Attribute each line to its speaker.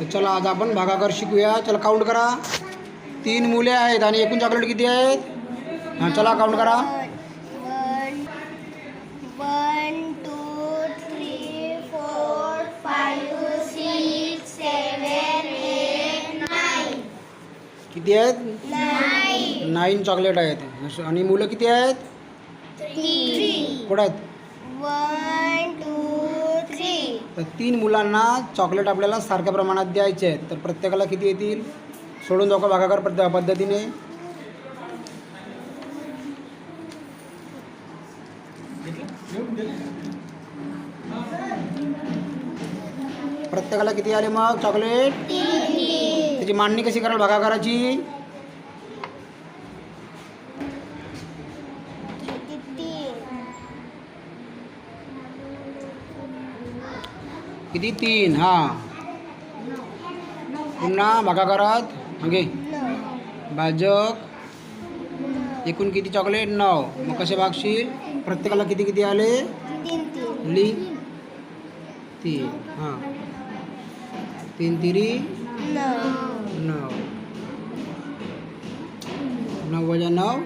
Speaker 1: तर चला आज आपण भागाकार शिकूया चला काउंट करा तीन मुले आहेत आणि एकूण चॉकलेट किती आहेत हां चला काउंट करा. किती आहेत. नाईन चॉकलेट आहेत आणि मुलं किती आहेत. कुठं आहेत. तर तीन मुलांना चॉकलेट आपल्याला सारख्या प्रमाणात द्यायचे आहेत. तर प्रत्येकाला किती येतील? सोडून दाखवा भागाकार पद्ध पद्धतीने. प्रत्येकाला किती आले मग? चॉकलेट. त्याची मांडणी कशी कराल भागाकाराची? किती? तीन हां. पुन्हा भागाकारात मागे. भाजक. एकूण किती चॉकलेट नऊ. मग कसे भागशील? प्रत्येकाला किती किती आले?
Speaker 2: तीन तीन.
Speaker 1: ली. तीन हां. तीन तिरी.
Speaker 2: नऊ.
Speaker 1: नऊ. वजा नऊ?